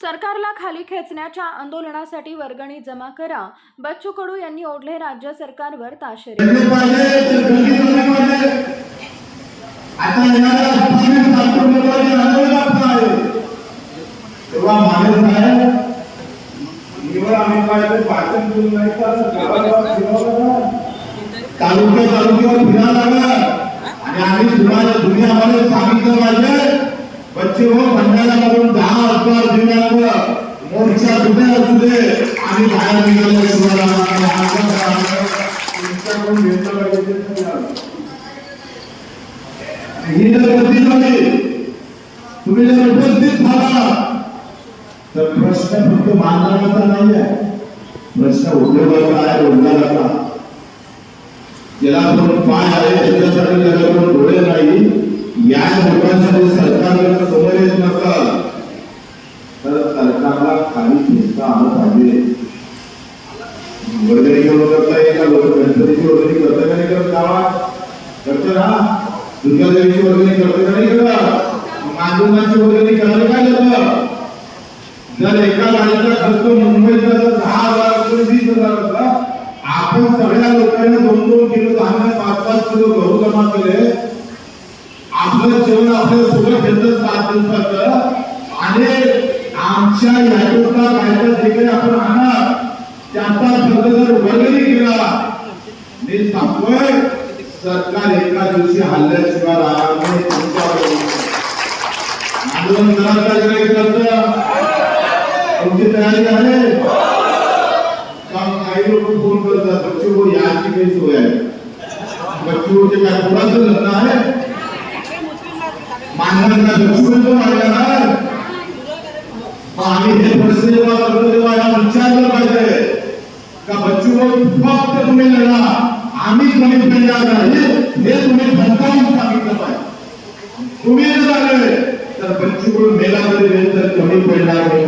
सरकारला खाली खेचण्याच्या आंदोलनासाठी वर्गणी जमा करा. बच्चू कडू यांनी ओढले राज्य सरकारवर ताशेरे. तालुक्या तालुक्यावर फिरायला लागला. आणि आम्ही तुम्हाला दुनियामध्ये दहा हजार दिनांक मोर्चा कुठे असू दे. बाहेर निघालो तुमच्याकडून घेतलं पाहिजे ही जर झाली तुम्ही जर उपस्थित झाला तर प्रश्न फक्त नाही आहे प्रश्न उद्योगाचा आहे रोजगाराचा. ज्याला पाय आहे त्याच्यासाठी ज्याला दोन डोळे नाही या लोकांसाठी सरकारला समोर येत नसल तर सरकारला खाली आलं पाहिजे वर्गणी करून करता. येईल का? लोक गणपतीची वर्गणी करता का नाही करत? गावात करते ना. दुर्गा देवीची वर्गणी करते का नाही करत? मांडुनाची वर्गणी करायला काय जातं जर एका गाडीचा खर्च मुंबईचा जर दहा हजार रुपये वीस हजार असला आपण सगळ्या लोकांनी दोन दोन किलो धान्य पाच पाच किलो गहू जमा केले आपलं जेवण आपल्यासोबत घेतलं सात दिवसाचं आणि आमच्या यातूनचा कायदा जे काही आपण आणणार त्याचा शब्द जर वर्गही केला मी सांगतोय सरकार एका दिवशी हल्ल्याशिवाय राहणार नाही आंदोलन तुमची? तयारी आहे काही लोक फोन करतात बच्चू याची काही सोय आहे. बच्चूचे काय कोणाचं लग्न आहे? मानवांना बच्चू मारलं माझ्या आम्ही हे प्रश्न जेव्हा करतो तेव्हा याला विचारलं पाहिजे का बच्चू फक्त तुम्ही लढा आम्ही कमी पेणार नाही हे तुम्ही धमकावून सांगितलं पाहिजे. तुम्ही जर आले तर बच्चू मेला तरी वेळ तर कमी पडणार नाही